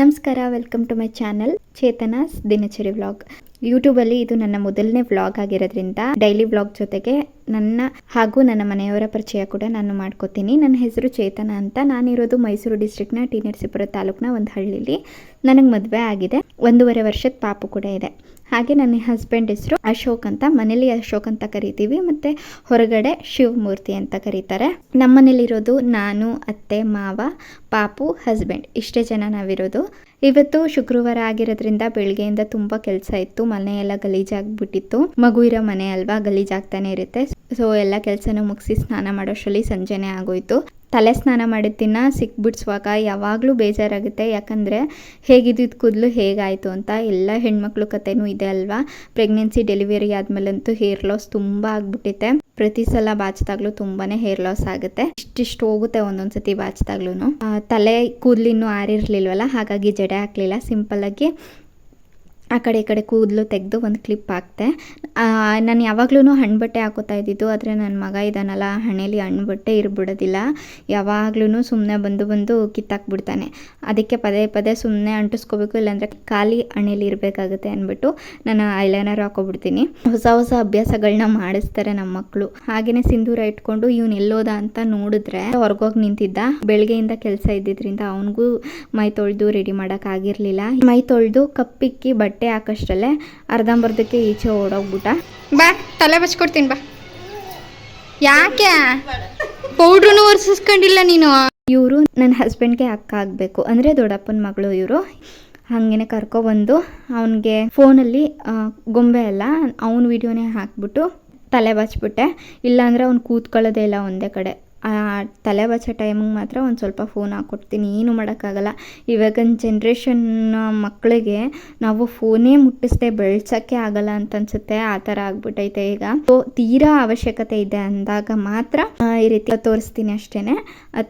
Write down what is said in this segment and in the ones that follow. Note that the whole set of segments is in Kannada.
ನಮಸ್ಕಾರ welcome to my channel Chetana's ದಿನಚರಿ ವ್ಲಾಗ್ ಯೂಟ್ಯೂಬಲ್ಲಿ ಇದು ನನ್ನ ಮೊದಲನೇ ವ್ಲಾಗ್ ಆಗಿರೋದ್ರಿಂದ ಡೈಲಿ ವ್ಲಾಗ್ ಜೊತೆಗೆ ನನ್ನ ಹಾಗೂ ನನ್ನ ಮನೆಯವರ ಪರಿಚಯ ಕೂಡ ನಾನು ಮಾಡ್ಕೋತೀನಿ. ನನ್ನ ಹೆಸರು ಚೇತನ ಅಂತ. ನಾನಿರೋದು ಮೈಸೂರು ಡಿಸ್ಟ್ರಿಕ್ಟ್ನ ಟಿ ನರಸೀಪುರ ತಾಲೂಕಿನ ಒಂದು ಹಳ್ಳಿಲಿ. ನನಗೆ ಮದುವೆ ಆಗಿದೆ. ಒಂದೂವರೆ ವರ್ಷದ ಪಾಪು ಕೂಡ ಇದೆ. ಹಾಗೆ ನನ್ನ ಹಸ್ಬೆಂಡ್ ಹೆಸರು ಅಶೋಕ್ ಅಂತ, ಮನೇಲಿ ಅಶೋಕ್ ಅಂತ ಕರಿತೀವಿ, ಮತ್ತೆ ಹೊರಗಡೆ ಶಿವಮೂರ್ತಿ ಅಂತ ಕರೀತಾರೆ. ನಮ್ಮನೇಲಿರೋದು ನಾನು, ಅತ್ತೆ, ಮಾವ, ಪಾಪು ಹಸ್ಬೆಂಡ್ ಇಷ್ಟೇ ಜನ ನಾವಿರೋದು. ಇವತ್ತು ಶುಕ್ರವಾರ ಆಗಿರೋದ್ರಿಂದ ಬೆಳಗ್ಗೆಯಿಂದ ತುಂಬ ಕೆಲಸ ಇತ್ತು. ಮನೆ ಎಲ್ಲ ಗಲೀಜಾಗ್ಬಿಟ್ಟಿತ್ತು. ಮಗು ಇರೋ ಮನೆ ಅಲ್ವಾ, ಗಲೀಜಾಗ್ತಾನೆ ಇರುತ್ತೆ. ಸೊ ಎಲ್ಲ ಕೆಲಸನೂ ಮುಗಿಸಿ ಸ್ನಾನ ಮಾಡೋಷ್ಟರಲ್ಲಿ ಸಂಜೆನೇ ಆಗೋಯ್ತು. ತಲೆ ಸ್ನಾನ ಮಾಡಿದ ದಿನ ಸಿಕ್ಬಿಡ್ಸುವಾಗ ಯಾವಾಗಲೂ ಬೇಜಾರಾಗುತ್ತೆ. ಯಾಕಂದರೆ ಹೇಗಿದ್ದಿದ್ದು ಕೂದಲು ಹೇಗಾಯಿತು ಅಂತ ಎಲ್ಲ ಹೆಣ್ಮಕ್ಳು ಕಥೆನೂ ಇದೆ ಅಲ್ವಾ? ಪ್ರೆಗ್ನೆನ್ಸಿ ಡೆಲಿವರಿ ಆದಮೇಲಂತೂ ಹೇರ್ ಲಾಸ್ ತುಂಬ ಆಗ್ಬಿಟ್ಟಿದೆ ಪ್ರತಿ ಸಲ ಬಾಚಿದಾಗ್ಲೂ ತುಂಬಾನೇ ಹೇರ್ ಲಾಸ್ ಆಗುತ್ತೆ. ಇಷ್ಟಿಷ್ಟು ಹೋಗುತ್ತೆ ಒಂದೊಂದ್ಸತಿ ಸತಿ ಬಾಚಿದಾಗ್ಲೂ ತಲೆ ಕೂದಲು ಇನ್ನೂ ಆರಿರ್ಲಿಲ್ವಲ್ಲ, ಹಾಗಾಗಿ ಜಡೆ ಹಾಕಲಿಲ್ಲ. ಸಿಂಪಲ್ಲಾಗಿ ಆ ಕಡೆ ಈ ಕಡೆ ಕೂದಲು ತೆಗೆದು ಒಂದು ಕ್ಲಿಪ್ ಹಾಕ್ತೆ. ನಾನು ಯಾವಾಗ್ಲೂ ಹಣ್ಣು ಬಟ್ಟೆ ಹಾಕೋತಾ ಇದ್ದಿದ್ದು, ಆದರೆ ನನ್ನ ಮಗ ಇದ್ದಾನಲ್ಲ ಹಣೆಯಲ್ಲಿ ಹಣ್ಣು ಬಟ್ಟೆ ಇರ್ಬಿಡೋದಿಲ್ಲ. ಯಾವಾಗ್ಲೂ ಸುಮ್ಮನೆ ಬಂದು ಬಂದು ಕಿತ್ತಾಕ್ಬಿಡ್ತಾನೆ. ಅದಕ್ಕೆ ಪದೇ ಪದೇ ಸುಮ್ಮನೆ ಅಂಟಿಸ್ಕೋಬೇಕು, ಇಲ್ಲಾಂದರೆ ಖಾಲಿ ಹಣೆಯಲ್ಲಿ ಇರಬೇಕಾಗುತ್ತೆ ಅಂದ್ಬಿಟ್ಟು ನಾನು ಐಲೈನರ್ ಹಾಕೋಬಿಡ್ತೀನಿ. ಹೊಸ ಹೊಸ ಅಭ್ಯಾಸಗಳನ್ನ ಮಾಡಿಸ್ತಾರೆ ನಮ್ಮ ಮಕ್ಕಳು ಹಾಗೆಯೇ ಸಿಂಧೂರ ಇಟ್ಕೊಂಡು ಇವನು ಎಲ್ಲೋದ ಅಂತ ನೋಡಿದ್ರೆ, ಹೊರಗೋಗಿ ನಿಂತಿದ್ದ. ಬೆಳಗ್ಗೆಯಿಂದ ಕೆಲಸ ಇದ್ದಿದ್ರಿಂದ ಅವನಿಗೂ ಮೈ ತೊಳೆದು ರೆಡಿ ಮಾಡೋಕ್ಕಾಗಿರಲಿಲ್ಲ ಮೈ ತೊಳೆದು ಕಪ್ಪಿಕ್ಕಿ ಬಟ್ಟೆ ಹಾಕೋಷ್ಟಲ್ಲೇ ಅರ್ಧಂಬರ್ಧಕ್ಕೆ ಈಚೆ ಓಡೋಗ್ಬಿಟ್ಟ. ಬಾ ತಲೆ ಬಚ್ಕೊಡ್ತೀನಿ ಬಾ. ಯಾಕೆ? ಪೌಡ್ರೂ ಒರ್ಸಿಸ್ಕೊಂಡಿಲ್ಲ ನೀನು. ಇವರು ನನ್ನ ಹಸ್ಬೆಂಡ್ಗೆ ಅಕ್ಕ ಆಗಬೇಕು. ಅಂದರೆ ದೊಡ್ಡಪ್ಪನ ಮಗಳು ಇವರು. ಹಾಗೇನೆ ಕರ್ಕೊಬಂದು ಅವನಿಗೆ ಫೋನಲ್ಲಿ ಗೊಂಬೆ ಎಲ್ಲ ಅವನ ವಿಡಿಯೋನೇ ಹಾಕ್ಬಿಟ್ಟು ತಲೆ ಬಚ್ಬಿಟ್ಟೆ. ಇಲ್ಲಾಂದರೆ ಅವ್ನು ಕೂತ್ಕೊಳ್ಳೋದೇ ಇಲ್ಲ ಒಂದೇ ಕಡೆ. ತಲೆ ಬಚ್ಚೋ ಟೈಮಿಗೆ ಮಾತ್ರ ಒಂದು ಸ್ವಲ್ಪ ಫೋನ್ ಹಾಕ್ಕೊಡ್ತೀನಿ. ಏನು ಮಾಡೋಕ್ಕಾಗಲ್ಲ. ಇವಾಗಿನ ಜನ್ರೇಷನ್ ಮಕ್ಕಳಿಗೆ ನಾವು ಫೋನೇ ಮುಟ್ಟಿಸ್ದೆ ಬೆಳ್ಸೋಕ್ಕೆ ಆಗಲ್ಲ ಅಂತ ಅನ್ಸುತ್ತೆ. ಆ ಥರ ಆಗ್ಬಿಟ್ಟೈತೆ ಈಗ. ಸೊ ತೀರಾ ಅವಶ್ಯಕತೆ ಇದೆ ಅಂದಾಗ ಮಾತ್ರ ಈ ರೀತಿ ತೋರಿಸ್ತೀನಿ ಅಷ್ಟೇ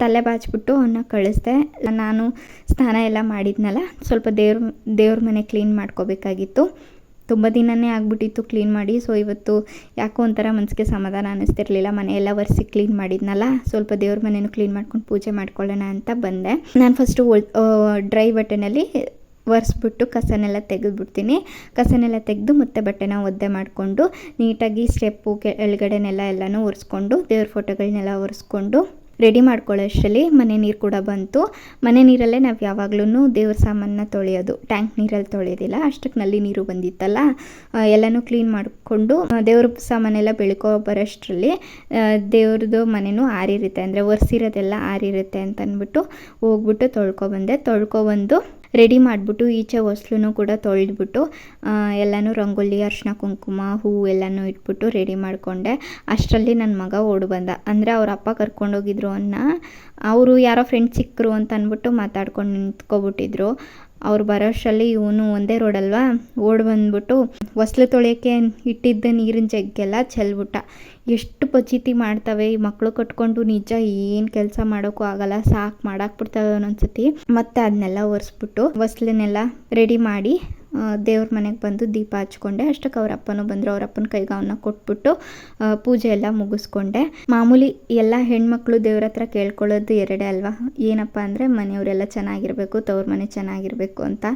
ತಲೆ ಬಾಚ್ಬಿಟ್ಟು ಅವನ್ನ ಕಳಿಸ್ದೆ. ನಾನು ಸ್ನಾನ ಎಲ್ಲ ಮಾಡಿದ್ನಲ್ಲ, ಸ್ವಲ್ಪ ದೇವ್ರ ದೇವ್ರ ಮನೆ ಕ್ಲೀನ್ ಮಾಡ್ಕೋಬೇಕಾಗಿತ್ತು. ತುಂಬ ದಿನನೇ ಆಗಿಬಿಟ್ಟಿತ್ತು ಕ್ಲೀನ್ ಮಾಡಿ. ಸೊ ಇವತ್ತು ಯಾಕೋ ಒಂಥರ ಮನಸ್ಸಿಗೆ ಸಮಾಧಾನ ಅನ್ನಿಸ್ತಿರ್ಲಿಲ್ಲ. ಮನೆಯೆಲ್ಲ ಒರೆಸಿ ಕ್ಲೀನ್ ಮಾಡಿದ್ನಲ್ಲ. ಸ್ವಲ್ಪ ದೇವ್ರ ಮನೆಯೂ ಕ್ಲೀನ್ ಮಾಡ್ಕೊಂಡು ಪೂಜೆ ಮಾಡ್ಕೊಳ್ಳೋಣ ಅಂತ ಬಂದೆ. ನಾನು ಫಸ್ಟು ಡ್ರೈ ಬಟ್ಟೆನಲ್ಲಿ ಒರೆಸ್ಬಿಟ್ಟು ಕಸನೆಲ್ಲ ತೆಗೆದುಬಿಡ್ತೀನಿ. ಕಸನೆಲ್ಲ ತೆಗೆದು ಮತ್ತೆ ಬಟ್ಟೆನ ಒದ್ದೆ ಮಾಡಿಕೊಂಡು, ನೀಟಾಗಿ ಸ್ಟೆಪ್ಪು ಕೆಳಗಡೆನೆಲ್ಲ ಎಲ್ಲನೂ ಒರೆಸ್ಕೊಂಡು, ದೇವ್ರ ಫೋಟೋಗಳನ್ನೆಲ್ಲ ಒರೆಸ್ಕೊಂಡು ರೆಡಿ ಮಾಡ್ಕೊಳ್ಳೋಷ್ಟರಲ್ಲಿ ಮನೆ ನೀರು ಕೂಡ ಬಂತು. ಮನೆ ನೀರಲ್ಲೇ ನಾವು ಯಾವಾಗ್ಲೂ ದೇವ್ರ ಸಾಮಾನನ್ನ ತೊಳೆಯೋದು. ಟ್ಯಾಂಕ್ ನೀರಲ್ಲಿ ತೊಳೆಯೋದಿಲ್ಲ ಅಷ್ಟಕ್ಕೆ ನಲ್ಲಿ ನೀರು ಬಂದಿತ್ತಲ್ಲ. ಎಲ್ಲನೂ ಕ್ಲೀನ್ ಮಾಡಿಕೊಂಡು ದೇವ್ರ ಸಾಮಾನೆಲ್ಲ ಬೆಳ್ಕೊ ಬರೋಷ್ಟರಲ್ಲಿ ದೇವ್ರದ್ದು ಮನೆಯೂ ಆರಿರುತ್ತೆ. ಅಂದರೆ ಒರೆಸಿರೋದೆಲ್ಲ ಆರಿರುತ್ತೆ ಅಂತ ಅಂದ್ಬಿಟ್ಟು ಹೋಗ್ಬಿಟ್ಟು ತೊಳ್ಕೊಬಂದೆ ತೊಳ್ಕೊಬಂದು ರೆಡಿ ಮಾಡಿಬಿಟ್ಟು ಈಚೆ ಹೊಸ್ಲೂ ಕೂಡ ತೊಳೆದ್ಬಿಟ್ಟು ಎಲ್ಲನೂ ರಂಗೋಲಿ ಅರ್ಶಿನ ಕುಂಕುಮ ಹೂವು ಎಲ್ಲನೂ ಇಟ್ಬಿಟ್ಟು ರೆಡಿ ಮಾಡಿಕೊಂಡೆ. ಅಷ್ಟರಲ್ಲಿ ನನ್ನ ಮಗ ಓಡಿ ಬಂದ. ಅಂದರೆ ಅವ್ರ ಅಪ್ಪ ಕರ್ಕೊಂಡೋಗಿದ್ರು ಅನ್ನ, ಅವರು ಯಾರೋ ಫ್ರೆಂಡ್ ಸಿಕ್ಕರು ಅಂತ ಅಂದ್ಬಿಟ್ಟು ಮಾತಾಡ್ಕೊಂಡು ನಿಂತ್ಕೊಬಿಟ್ಟಿದ್ರು. ಅವ್ರು ಬರೋಷ್ಟರಲ್ಲಿ ಇವನು ಒಂದೇ ರೋಡಲ್ವಾ? ಓಡ್ ಬಂದ್ಬಿಟ್ಟು ಹೊಸ್ಲು ತೊಳೆಯೋಕ್ಕೆ ಇಟ್ಟಿದ್ದ ನೀರಿನ ಜಗ್ಗೆಲ್ಲ ಚೆಲ್ಬಿಟ್ಟ. ಎಷ್ಟು ಪಚೀತಿ ಮಾಡ್ತವೆ, ಈ ಮಕ್ಕಳು ಕಟ್ಕೊಂಡು ನಿಜ ಏನು ಕೆಲಸ ಮಾಡೋಕ್ಕೂ ಆಗಲ್ಲ, ಸಾಕು ಮಾಡಾಕ್ಬಿಡ್ತವೆ ಒಂದೊಂದ್ಸತಿ ಮತ್ತೆ ಅದನ್ನೆಲ್ಲ ಒರೆಸ್ಬಿಟ್ಟು ಹೊಸ್ಲನ್ನೆಲ್ಲ ರೆಡಿ ಮಾಡಿ ದೇವ್ರ ಮನೆಗೆ ಬಂದು ದೀಪ ಹಚ್ಕೊಂಡೆ. ಅಷ್ಟಕ್ಕೆ ಅವ್ರ ಅಪ್ಪನೂ ಬಂದರು. ಅವ್ರ ಅಪ್ಪನ ಕೈಗೆ ಅವನ್ನ ಕೊಟ್ಬಿಟ್ಟು ಪೂಜೆ ಎಲ್ಲ ಮುಗಿಸ್ಕೊಂಡೆ. ಮಾಮೂಲಿ ಎಲ್ಲ ಹೆಣ್ಮಕ್ಳು ದೇವ್ರ ಹತ್ರ ಕೇಳ್ಕೊಳ್ಳೋದು ಎರಡೇ ಅಲ್ವಾ? ಏನಪ್ಪ ಅಂದರೆ ಮನೆಯವರೆಲ್ಲ ಚೆನ್ನಾಗಿರಬೇಕು, ತವ್ರ ಮನೆ ಚೆನ್ನಾಗಿರಬೇಕು ಅಂತ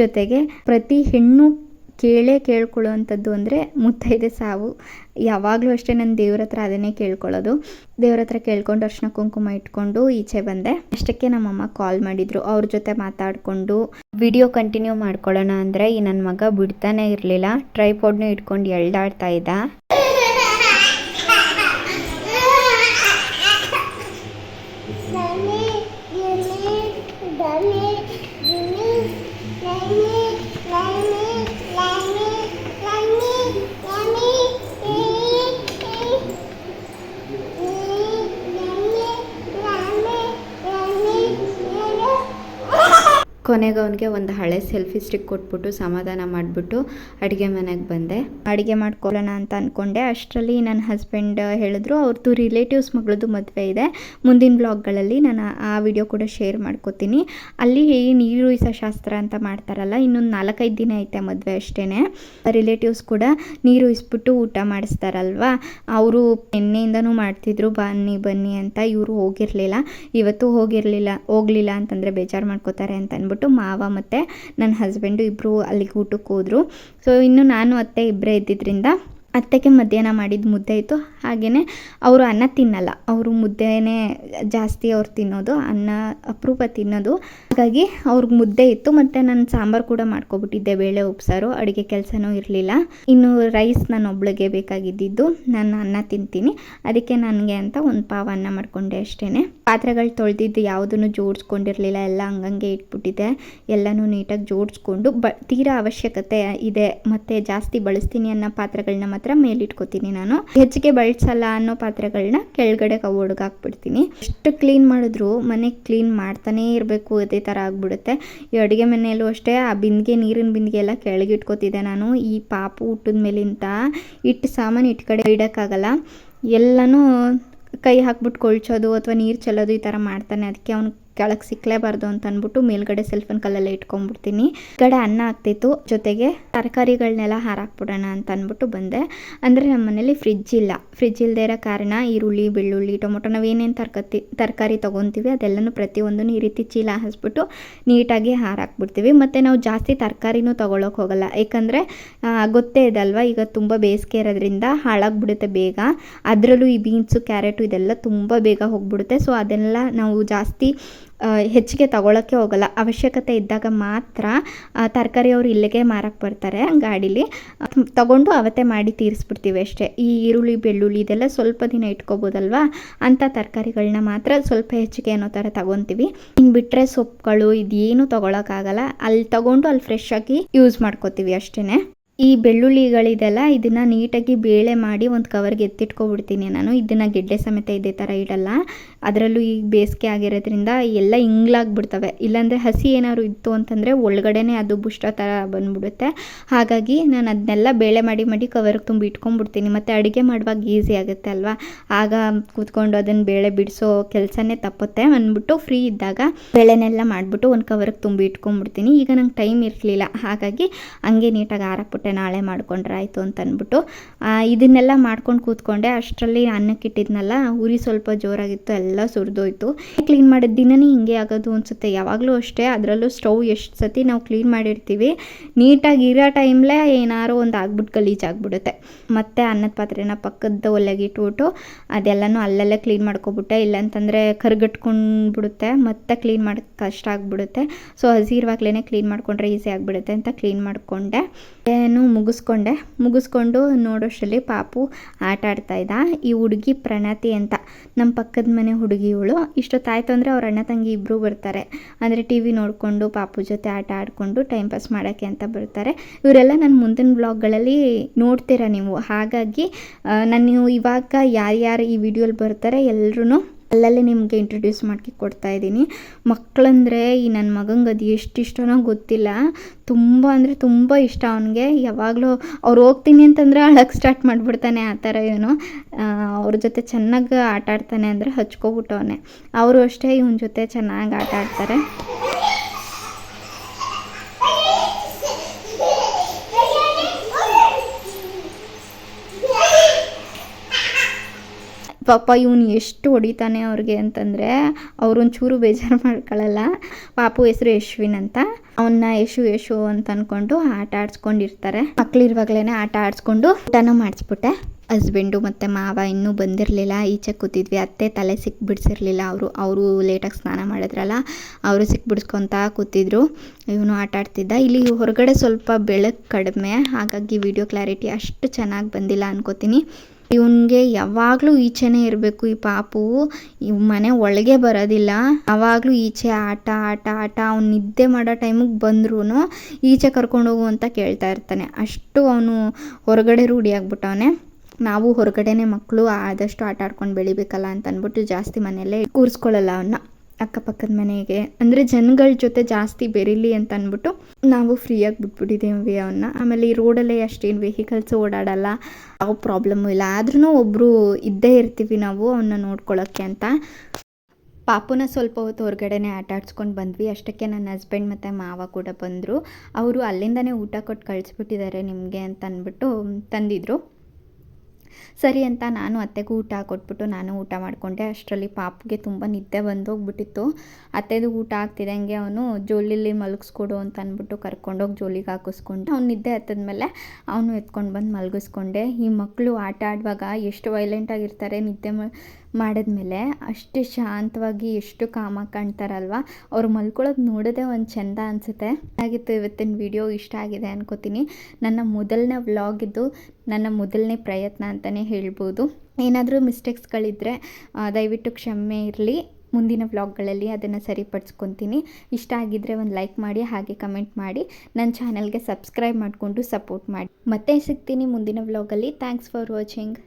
ಜೊತೆಗೆ ಪ್ರತಿ ಹೆಣ್ಣು ಕೇಳೇ ಕೇಳ್ಕೊಳ್ಳೋವಂಥದ್ದು ಅಂದರೆ ಮುತ್ತೈದೆ ಸಾವು. ಯಾವಾಗಲೂ ಅಷ್ಟೇ ನಾನು ದೇವ್ರ ಹತ್ರ ಅದನ್ನೇ ಕೇಳ್ಕೊಳ್ಳೋದು. ದೇವ್ರ ಹತ್ರ ಕೇಳ್ಕೊಂಡು ಅರ್ಶಿನ ಕುಂಕುಮ ಇಟ್ಕೊಂಡು ಈಚೆ ಬಂದೆ. ಅಷ್ಟಕ್ಕೆ ನಮ್ಮಮ್ಮ ಕಾಲ್ ಮಾಡಿದ್ರು. ಅವ್ರ ಜೊತೆ ಮಾತಾಡಿಕೊಂಡು, ವಿಡಿಯೋ ಕಂಟಿನ್ಯೂ ಮಾಡ್ಕೊಳ್ಳೋಣ ಅಂದರೆ ಈ ನನ್ನ ಮಗ ಬಿಡ್ತಾನೆ ಇರಲಿಲ್ಲ. ಟ್ರೈಪೋಡ್ನೂ ಇಟ್ಕೊಂಡು ಎಳ್ದಾಡ್ತಾ ಇದ್ದ. ಕೊನೆಗೆ ಅವನಿಗೆ ಒಂದು ಹಳೆ ಸೆಲ್ಫಿ ಸ್ಟಿಕ್ ಕೊಟ್ಬಿಟ್ಟು ಸಮಾಧಾನ ಮಾಡಿಬಿಟ್ಟು ಅಡುಗೆ ಮನೆಗೆ ಬಂದೆ. ಅಡುಗೆ ಮಾಡ್ಕೊಳ್ಳೋಣ ಅಂತ ಅಂದ್ಕೊಂಡೆ ಅಷ್ಟರಲ್ಲಿ ನನ್ನ ಹಸ್ಬೆಂಡ್ ಹೇಳಿದ್ರು ಅವ್ರದ್ದು ರಿಲೇಟಿವ್ಸ್ ಮಗಳದ್ದು ಮದುವೆ ಇದೆ. ಮುಂದಿನ ಬ್ಲಾಗ್ಗಳಲ್ಲಿ ನಾನು ಆ ವಿಡಿಯೋ ಕೂಡ ಶೇರ್ ಮಾಡ್ಕೋತೀನಿ. ಅಲ್ಲಿ ನೀರು ಇಸ ಶಾಸ್ತ್ರ ಅಂತ ಮಾಡ್ತಾರಲ್ಲ, ಇನ್ನೊಂದು ನಾಲ್ಕೈದು ದಿನ ಐತೆ ಮದುವೆ ಅಷ್ಟೇ ರಿಲೇಟಿವ್ಸ್ ಕೂಡ ನೀರು ಇಸ್ಬಿಟ್ಟು ಊಟ ಮಾಡಿಸ್ತಾರಲ್ವಾ? ಅವರು ನಿನ್ನೆಯಿಂದನೂ ಮಾಡ್ತಿದ್ರು, ಬನ್ನಿ ಬನ್ನಿ ಅಂತ ಇವರು ಹೋಗಿರಲಿಲ್ಲ. ಇವತ್ತು ಹೋಗಿರಲಿಲ್ಲ, ಹೋಗಲಿಲ್ಲ ಅಂತಂದರೆ ಬೇಜಾರು ಮಾಡ್ಕೋತಾರೆ ಅಂತ ಅಂದ್ಬಿಟ್ಟು ಅಂದ್ಬಿಟ್ಟು ಮಾವ ಮತ್ತು ನನ್ನ ಹಸ್ಬೆಂಡು ಇಬ್ಬರು ಅಲ್ಲಿಗೆ ಊಟಕ್ಕೆ ಹೋದರು. ಸೊ ಇನ್ನು ನಾನು ಅತ್ತೆ ಇಬ್ಬರೇ ಇದ್ದಿದ್ದರಿಂದ ಅತ್ತೆಗೆ ಮಧ್ಯಾಹ್ನ ಮಾಡಿದ ಮುದ್ದೆ ಇತ್ತು. ಹಾಗೆಯೇ ಅವರು ಅನ್ನ ತಿನ್ನಲ್ಲ. ಅವರು ಮುದ್ದೆನೇ ಜಾಸ್ತಿ ಅವ್ರು ತಿನ್ನೋದು, ಅನ್ನ ಅಪರೂಪ ತಿನ್ನೋದು. ಹಾಗಾಗಿ ಅವ್ರಿಗೆ ಮುದ್ದೆ ಇತ್ತು ಮತ್ತು ನಾನು ಸಾಂಬಾರು ಕೂಡ ಮಾಡ್ಕೊಬಿಟ್ಟಿದ್ದೆ ಬೇಳೆ ಉಪ್ಸಾರು. ಅಡುಗೆ ಕೆಲಸನೂ ಇರಲಿಲ್ಲ. ಇನ್ನು ರೈಸ್ ನಾನು ಒಬ್ಳಿಗೆ ಬೇಕಾಗಿದ್ದಿದ್ದು ನಾನು ಅನ್ನ ತಿಂತೀನಿ. ಅದಕ್ಕೆ ನನಗೆ ಅಂತ ಒಂದು ಪಾವ ಅನ್ನ ಮಾಡಿಕೊಂಡೆ ಅಷ್ಟೇ ಪಾತ್ರೆಗಳು ತೊಳೆದಿದ್ದು ಯಾವುದನ್ನು ಜೋಡಿಸ್ಕೊಂಡಿರಲಿಲ್ಲ, ಎಲ್ಲ ಹಂಗಂಗೆ ಇಟ್ಬಿಟ್ಟಿದ್ದೆ. ಎಲ್ಲನೂ ನೀಟಾಗಿ ಜೋಡಿಸ್ಕೊಂಡು ಬ ತೀರಾ ಅವಶ್ಯಕತೆ ಇದೆ. ಮತ್ತು ಜಾಸ್ತಿ ಬಳಸ್ತೀನಿ ಅನ್ನೋ ಪಾತ್ರೆಗಳನ್ನ ಮಾತ್ರ ಮೇಲಿಟ್ಕೋತೀನಿ ನಾನು. ಹೆಚ್ಚಿಗೆ ಬಳಸಲ್ಲ ಅನ್ನೋ ಪಾತ್ರೆಗಳನ್ನ ಕೆಳಗಡೆ ಕಬೋರ್ಡ್ಗೆ ಹಾಕ್ಬಿಡ್ತೀನಿ. ಎಷ್ಟು ಕ್ಲೀನ್ ಮಾಡಿದ್ರು ಮನೆ ಕ್ಲೀನ್ ಮಾಡ್ತಾನೇ ಇರಬೇಕು ಅದೇ ಥರ ಆಗ್ಬಿಡುತ್ತೆ. ಈ ಅಡುಗೆ ಮನೆಯಲ್ಲೂ ಅಷ್ಟೇ, ಆ ಬಿಂದಿಗೆ, ನೀರಿನ ಬಿಂದಿಗೆ ಎಲ್ಲ ಕೆಳಗೆ ಇಟ್ಕೋತಿದ್ದೆ ನಾನು. ಈ ಪಾಪು ಹುಟ್ಟಿದ ಮೇಲಿಂದ ಇಟ್ಟು ಸಾಮಾನು ಇಟ್ಟು ಕಡೆ ಇಡೋಕ್ಕಾಗಲ್ಲ. ಎಲ್ಲನೂ ಕೈ ಹಾಕ್ಬಿಟ್ಟು ಕೊಳ್ಚೋದು ಅಥವಾ ನೀರು ಚೆಲ್ಲೋದು ಈ ಥರ ಮಾಡ್ತಾನೆ. ಅದಕ್ಕೆ ಅವ್ನು ಕೆಳಗೆ ಸಿಕ್ಕಲೇಬಾರ್ದು ಅಂತ ಅಂದ್ಬಿಟ್ಟು ಮೇಲ್ಗಡೆ ಸೆಲ್ಫನ್ ಕಲ್ಲಲ್ಲೇ ಇಟ್ಕೊಂಡ್ಬಿಡ್ತೀನಿ. ಕಡೆ ಅನ್ನ ಆಗ್ತಿತ್ತು, ಜೊತೆಗೆ ತರಕಾರಿಗಳನ್ನೆಲ್ಲ ಹಾರಾಕ್ಬಿಡೋಣ ಅಂತ ಅಂದ್ಬಿಟ್ಟು ಬಂದೆ. ಅಂದರೆ ನಮ್ಮ ಮನೇಲಿ ಫ್ರಿಜ್ ಇಲ್ಲ. ಫ್ರಿಜ್ ಇಲ್ಲದೆ ಇರೋ ಕಾರಣ ಈರುಳ್ಳಿ, ಬೆಳ್ಳುಳ್ಳಿ, ಟೊಮೊಟೊ ನಾವು ಏನೇನು ತರಕತಿ ತರಕಾರಿ ತೊಗೊತೀವಿ, ಅದೆಲ್ಲನೂ ಪ್ರತಿಯೊಂದನ್ನು ಈ ರೀತಿ ಚೀಲ ಹಾಸ್ಬಿಟ್ಟು ನೀಟಾಗಿ ಹಾರಾಕ್ಬಿಡ್ತೀವಿ. ಮತ್ತು ನಾವು ಜಾಸ್ತಿ ತರಕಾರಿನೂ ತೊಗೊಳಕ್ಕೆ ಹೋಗಲ್ಲ. ಏಕೆಂದರೆ ಗೊತ್ತೇ ಇದೆ ಅಲ್ವಾ? ಈಗ ತುಂಬ ಬೇಸಿಗೆ ಇರೋದ್ರಿಂದ ಹಾಳಾಗ್ಬಿಡುತ್ತೆ ಬೇಗ. ಅದರಲ್ಲೂ ಈ ಬೀನ್ಸು ಕ್ಯಾರೆಟು ಇದೆಲ್ಲ ತುಂಬ ಬೇಗ ಹೋಗ್ಬಿಡುತ್ತೆ. ಸೊ ಅದೆಲ್ಲ ನಾವು ಜಾಸ್ತಿ ಹೆಚ್ಚಿಗೆ ತಗೊಳ್ಳೋಕ್ಕೆ ಹೋಗಲ್ಲ. ಅವಶ್ಯಕತೆ ಇದ್ದಾಗ ಮಾತ್ರ ತರಕಾರಿ ಅವರು ಇಲ್ಲಿಗೆ ಮಾರಕ್ಕೆ ಬರ್ತಾರೆ ಗಾಡೀಲಿ. ತಗೊಂಡು ಅವತ್ತೇ ಮಾಡಿ ತೀರಿಸ್ಬಿಡ್ತೀವಿ ಅಷ್ಟೇ. ಈ ಈರುಳ್ಳಿ, ಬೆಳ್ಳುಳ್ಳಿ ಇದೆಲ್ಲ ಸ್ವಲ್ಪ ದಿನ ಇಟ್ಕೋಬೋದಲ್ವಾ? ಅಂಥ ತರಕಾರಿಗಳನ್ನ ಮಾತ್ರ ಸ್ವಲ್ಪ ಹೆಚ್ಚಿಗೆ ಅನ್ನೋ ಥರ ತಗೊತೀವಿ. ಇನ್ನು ಬಿಟ್ಟರೆ ಸೊಪ್ಪುಗಳು ಇದೇನು ತೊಗೊಳಕ್ಕಾಗಲ್ಲ. ಅಲ್ಲಿ ತಗೊಂಡು ಅಲ್ಲಿ ಫ್ರೆಶ್ ಆಗಿ ಯೂಸ್ ಮಾಡ್ಕೋತೀವಿ ಅಷ್ಟೇ ಈ ಬೆಳ್ಳುಳ್ಳಿಗಳಿದೆಲ್ಲ ಇದನ್ನು ನೀಟಾಗಿ ಬೇಳೆ ಮಾಡಿ ಒಂದು ಕವರ್ಗೆ ಎತ್ತಿಟ್ಕೊಬಿಡ್ತೀನಿ. ನಾನು ಇದನ್ನು ಗೆಡ್ಡೆ ಸಮೇತ ಇದೇ ಥರ ಇಡಲ್ಲ. ಅದರಲ್ಲೂ ಈಗ ಬೇಸಿಗೆ ಆಗಿರೋದ್ರಿಂದ ಎಲ್ಲ ಇಂಗ್ಲಾಗ್ಬಿಡ್ತವೆ. ಇಲ್ಲಾಂದರೆ ಹಸಿ ಏನಾದ್ರು ಇತ್ತು ಅಂತಂದರೆ ಒಳಗಡೆನೇ ಅದು ಬುಷ್ಟ ಥರ ಬಂದ್ಬಿಡುತ್ತೆ. ಹಾಗಾಗಿ ನಾನು ಅದನ್ನೆಲ್ಲ ಬೇಳೆ ಮಾಡಿ ಮಾಡಿ ಕವರ್ಗೆ ತುಂಬಿ ಇಟ್ಕೊಂಡ್ಬಿಡ್ತೀನಿ. ಮತ್ತು ಅಡುಗೆ ಮಾಡುವಾಗ ಈಸಿ ಆಗುತ್ತೆ ಅಲ್ವಾ? ಆಗ ಕೂತ್ಕೊಂಡು ಅದನ್ನು ಬೇಳೆ ಬಿಡಿಸೋ ಕೆಲಸನೇ ತಪ್ಪುತ್ತೆ ಅಂದ್ಬಿಟ್ಟು ಫ್ರೀ ಇದ್ದಾಗ ಬೇಳೆನೆಲ್ಲ ಮಾಡಿಬಿಟ್ಟು ಒಂದು ಕವರ್ಗೆ ತುಂಬಿ ಇಟ್ಕೊಂಡ್ಬಿಡ್ತೀನಿ. ಈಗ ನಂಗೆ ಟೈಮ್ ಇರಲಿಲ್ಲ. ಹಾಗಾಗಿ ಹಂಗೆ ನೀಟಾಗಿ ನಾಳೆ ಮಾಡ್ಕೊಂಡ್ರೆ ಆಯಿತು ಅಂತ ಅಂದ್ಬಿಟ್ಟು ಇದನ್ನೆಲ್ಲ ಮಾಡ್ಕೊಂಡು ಕೂತ್ಕೊಂಡೆ. ಅಷ್ಟರಲ್ಲಿ ಅನ್ನಕ್ಕೆ ಇಟ್ಟಿದ್ನಲ್ಲ ಉರಿ ಸ್ವಲ್ಪ ಜೋರಾಗಿತ್ತು, ಎಲ್ಲ ಸುರಿದೋಯ್ತು. ಕ್ಲೀನ್ ಮಾಡಿದ ದಿನನೇ ಹಿಂಗೆ ಆಗೋದು ಅನಿಸುತ್ತೆ. ಯಾವಾಗಲೂ ಅಷ್ಟೇ, ಅದರಲ್ಲೂ ಸ್ಟವ್ ಎಷ್ಟು ಸತಿ ನಾವು ಕ್ಲೀನ್ ಮಾಡಿರ್ತೀವಿ. ನೀಟಾಗಿ ಇರೋ ಟೈಮ್ಲೇ ಏನಾರು ಒಂದು ಆಗ್ಬಿಟ್ಟು ಗಲೀಜಾಗ್ಬಿಡುತ್ತೆ ಮತ್ತೆ ಅನ್ನದ ಪಾತ್ರೆನ ಪಕ್ಕದ ಒಲೆಗೆ ಇಟ್ಬಿಟ್ಟು, ಅದೆಲ್ಲನೂ ಅಲ್ಲಲ್ಲೇ ಕ್ಲೀನ್ ಮಾಡ್ಕೊಬಿಟ್ಟೆ. ಇಲ್ಲಾಂತಂದರೆ ಕರ್ಗಟ್ಕೊಂಡ್ಬಿಡುತ್ತೆ, ಮತ್ತೆ ಕ್ಲೀನ್ ಮಾಡೋಕ್ಕೆ ಕಷ್ಟ ಆಗಿಬಿಡುತ್ತೆ. ಸೊ ಹಸಿರುವಾಗ್ಲೇ ಕ್ಲೀನ್ ಮಾಡ್ಕೊಂಡ್ರೆ ಈಸಿ ಆಗಿಬಿಡುತ್ತೆ ಅಂತ ಕ್ಲೀನ್ ಮಾಡಿಕೊಂಡೆ. ಏನು ಮುಗಿಸ್ಕೊಂಡೆ. ಮುಗಿಸ್ಕೊಂಡು ನೋಡೋಷ್ಟರಲ್ಲಿ ಪಾಪು ಆಟ ಆಡ್ತಾ ಇದ್ದ ಈ ಹುಡುಗಿ ಪ್ರಣತಿ ಅಂತ. ನಮ್ಮ ಪಕ್ಕದ ಮನೆ ಹುಡುಗಿ ಇವಳು. ಇಷ್ಟೊತ್ತಾಯ್ತು ಅಂದರೆ ಅವ್ರ ಅಣ್ಣ ತಂಗಿ ಇಬ್ಬರು ಬರ್ತಾರೆ. ಅಂದರೆ ಟಿ ವಿ ನೋಡಿಕೊಂಡು ಪಾಪು ಜೊತೆ ಆಟ ಆಡಿಕೊಂಡು ಟೈಮ್ ಪಾಸ್ ಮಾಡೋಕ್ಕೆ ಅಂತ ಬರ್ತಾರೆ. ಇವರೆಲ್ಲ ನನ್ನ ಮುಂದಿನ ಬ್ಲಾಗ್ಗಳಲ್ಲಿ ನೋಡ್ತೀರ ನೀವು. ಹಾಗಾಗಿ ನಾನು ಇವಾಗ ಯಾರ್ಯಾರು ಈ ವಿಡಿಯೋಲಿ ಬರ್ತಾರೆ ಎಲ್ಲರೂ ಅಲ್ಲಲ್ಲೇ ನಿಮಗೆ ಇಂಟ್ರೊಡ್ಯೂಸ್ ಮಾಡ್ಕಿ ಕೊಡ್ತಾ ಇದ್ದೀನಿ. ಮಕ್ಕಳಂದರೆ ಈ ನನ್ನ ಮಗಂಗೆ ಅದು ಎಷ್ಟು ಇಷ್ಟನೋ ಗೊತ್ತಿಲ್ಲ. ತುಂಬ ಅಂದರೆ ತುಂಬ ಇಷ್ಟ ಅವನಿಗೆ. ಯಾವಾಗಲೂ ಅವ್ರು ಹೋಗ್ತೀನಿ ಅಂತಂದರೆ ಅಳಕ್ಕೆ ಸ್ಟಾರ್ಟ್ ಮಾಡಿಬಿಡ್ತಾನೆ ಆ ಥರ ಇವನು. ಅವ್ರ ಜೊತೆ ಚೆನ್ನಾಗಿ ಆಟ ಆಡ್ತಾನೆ ಅಂದರೆ ಹಚ್ಕೊಬಿಟ್ಟವನೆ ಅವರು ಅಷ್ಟೇ ಇವನ ಜೊತೆ ಚೆನ್ನಾಗಿ ಆಟ ಆಡ್ತಾರೆ ಪಾಪ ಇವನು ಎಷ್ಟು ಹೊಡಿತಾನೆ ಅವ್ರಿಗೆ ಅಂತಂದರೆ ಅವ್ರೊಂಚೂರು ಬೇಜಾರು ಮಾಡ್ಕೊಳ್ಳಲ್ಲ ಪಾಪು ಹೆಸರು ಯಶ್ವಿನ್ ಅಂತ. ಅವನ್ನ ಯಶು ಯಶು ಅಂತ ಅಂದ್ಕೊಂಡು ಆಟ ಆಡಿಸ್ಕೊಂಡಿರ್ತಾರೆ. ಮಕ್ಳಿರುವಾಗಲೇ ಆಟ ಆಡಿಸ್ಕೊಂಡು ಊಟನೂ ಮಾಡಿಸ್ಬಿಟ್ಟೆ. ಹಸ್ಬೆಂಡು ಮತ್ತು ಮಾವ ಇನ್ನೂ ಬಂದಿರಲಿಲ್ಲ. ಈಚೆ ಕೂತಿದ್ವಿ. ಅತ್ತೆ ತಲೆ ಸಿಕ್ಕಿ ಬಿಡಿಸಿರ್ಲಿಲ್ಲ ಅವರು ಅವರು ಲೇಟಾಗಿ ಸ್ನಾನ ಮಾಡಿದ್ರಲ್ಲ, ಅವರು ಸಿಕ್ಕಿ ಕೂತಿದ್ರು. ಇವನು ಆಟ ಆಡ್ತಿದ್ದ. ಇಲ್ಲಿ ಹೊರಗಡೆ ಸ್ವಲ್ಪ ಬೆಳಕು ಕಡಿಮೆ. ಹಾಗಾಗಿ ವಿಡಿಯೋ ಕ್ಲಾರಿಟಿ ಅಷ್ಟು ಚೆನ್ನಾಗಿ ಬಂದಿಲ್ಲ ಅನ್ಕೋತೀನಿ. ಇವನಿಗೆ ಯಾವಾಗಲೂ ಈಚೆನೆ ಇರಬೇಕು ಈ ಪಾಪು. ಇವ್ ಮನೆ ಒಳಗೆ ಬರೋದಿಲ್ಲ. ಯಾವಾಗಲೂ ಈಚೆ ಆಟ ಆಟ ಆಟ. ಅವ್ನು ನಿದ್ದೆ ಮಾಡೋ ಟೈಮಿಗೆ ಬಂದ್ರೂ ಈಚೆ ಕರ್ಕೊಂಡು ಹೋಗು ಅಂತ ಕೇಳ್ತಾ ಇರ್ತಾನೆ. ಅಷ್ಟು ಅವನು ಹೊರಗಡೆ ರೂಢಿ ಆಗ್ಬಿಟ್ಟವನೆ. ನಾವು ಹೊರಗಡೆನೆ ಮಕ್ಕಳು ಆದಷ್ಟು ಆಟ ಆಡ್ಕೊಂಡು ಬೆಳಿಬೇಕಲ್ಲ ಅಂತ ಅಂದ್ಬಿಟ್ಟು ಜಾಸ್ತಿ ಮನೆಯಲ್ಲೇ ಕೂರಿಸ್ಕೊಳ್ಳಲ್ಲ ಅವನ್ನ ಅಕ್ಕಪಕ್ಕದ ಮನೆಗೆ. ಅಂದರೆ ಜನಗಳ ಜೊತೆ ಜಾಸ್ತಿ ಬೆರೀಲಿ ಅಂತ ಅಂದ್ಬಿಟ್ಟು ನಾವು ಫ್ರೀಯಾಗಿ ಬಿಟ್ಬಿಟ್ಟಿದ್ದೀವಿ ಅವನ್ನ ಆಮೇಲೆ ಈ ರೋಡಲ್ಲೇ ಅಷ್ಟೇನು ವೆಹಿಕಲ್ಸ್ ಓಡಾಡಲ್ಲ. ಯಾವ ಪ್ರಾಬ್ಲಮ್ಮು ಇಲ್ಲ. ಆದ್ರೂ ಒಬ್ಬರು ಇದ್ದೇ ಇರ್ತೀವಿ ನಾವು ಅವನ್ನ ನೋಡ್ಕೊಳ್ಳೋಕ್ಕೆ ಅಂತ. ಪಾಪುನ ಸ್ವಲ್ಪ ಹೊತ್ತು ಹೊರಗಡೆನೆ ಆಟಾಡ್ಸ್ಕೊಂಡು ಬಂದ್ವಿ. ಅಷ್ಟಕ್ಕೆ ನನ್ನ ಹಸ್ಬೆಂಡ್ ಮತ್ತು ಮಾವ ಕೂಡ ಬಂದರು. ಅವರು ಅಲ್ಲಿಂದನೇ ಊಟ ಕೊಟ್ಟು ಕಳಿಸ್ಬಿಟ್ಟಿದ್ದಾರೆ ನಿಮಗೆ ಅಂತ ಅಂದ್ಬಿಟ್ಟು ತಂದಿದ್ರು. ಸರಿ ಅಂತ ನಾನು ಅತ್ತೆಗೂ ಊಟ ಕೊಟ್ಬಿಟ್ಟು ನಾನು ಊಟ ಮಾಡಿಕೊಂಡೆ. ಅಷ್ಟರಲ್ಲಿ ಪಾಪಗೆ ತುಂಬ ನಿದ್ದೆ ಬಂದೋಗ್ಬಿಟ್ಟಿತ್ತು. ಅತ್ತೆದು ಊಟ ಆಗ್ತಿದ್ದಂಗೆ ಅವನು ಜೋಲಿಲಿ ಮಲಗಿಸ್ಕೊಡು ಅಂತ ಅಂದ್ಬಿಟ್ಟು ಕರ್ಕೊಂಡೋಗಿ ಜೋಲಿಗೆ ಹಾಕಿಸ್ಕೊಂಡು. ಅವ್ನು ನಿದ್ದೆ ಹತ್ತದ್ಮೇಲೆ ಅವನು ಎತ್ಕೊಂಡು ಬಂದು ಮಲಗಿಸ್ಕೊಂಡೆ. ಈ ಮಕ್ಕಳು ಆಟ ಆಡುವಾಗ ಎಷ್ಟು ವೈಲೆಂಟ್ ಆಗಿರ್ತಾರೆ, ನಿದ್ದೆ ಮಾ- ಮಾಡಿದ್ಮೇಲೆ ಅಷ್ಟು ಶಾಂತವಾಗಿ, ಎಷ್ಟು ಕಾಮಾಗಿ ಕಾಣ್ತಾರಲ್ವ? ಅವ್ರು ಮಲ್ಕೊಳ್ಳೋದು ನೋಡೋದೇ ಒಂದು ಚೆಂದ ಅನಿಸುತ್ತೆ. ಆಗಿತ್ತು ಇವತ್ತಿನ ವಿಡಿಯೋ? ಇಷ್ಟ ಆಗಿದೆ ಅನ್ಕೋತೀನಿ. ನನ್ನ ಮೊದಲನೇ ವ್ಲಾಗ್ ಇದು. ನನ್ನ ಮೊದಲನೇ ಪ್ರಯತ್ನ ಅಂತಲೇ ಹೇಳ್ಬೋದು. ಏನಾದರೂ ಮಿಸ್ಟೇಕ್ಸ್ಗಳಿದ್ದರೆ ದಯವಿಟ್ಟು ಕ್ಷಮೆ ಇರಲಿ. ಮುಂದಿನ ವ್ಲಾಗ್ಗಳಲ್ಲಿ ಅದನ್ನು ಸರಿಪಡಿಸ್ಕೊತೀನಿ. ಇಷ್ಟ ಆಗಿದ್ದರೆ ಒಂದು ಲೈಕ್ ಮಾಡಿ, ಹಾಗೆ ಕಮೆಂಟ್ ಮಾಡಿ. ನನ್ನ ಚಾನಲ್ಗೆ ಸಬ್ಸ್ಕ್ರೈಬ್ ಮಾಡಿಕೊಂಡು ಸಪೋರ್ಟ್ ಮಾಡಿ. ಮತ್ತೆ ಸಿಗ್ತೀನಿ ಮುಂದಿನ ವ್ಲಾಗಲ್ಲಿ. Thanks for watching.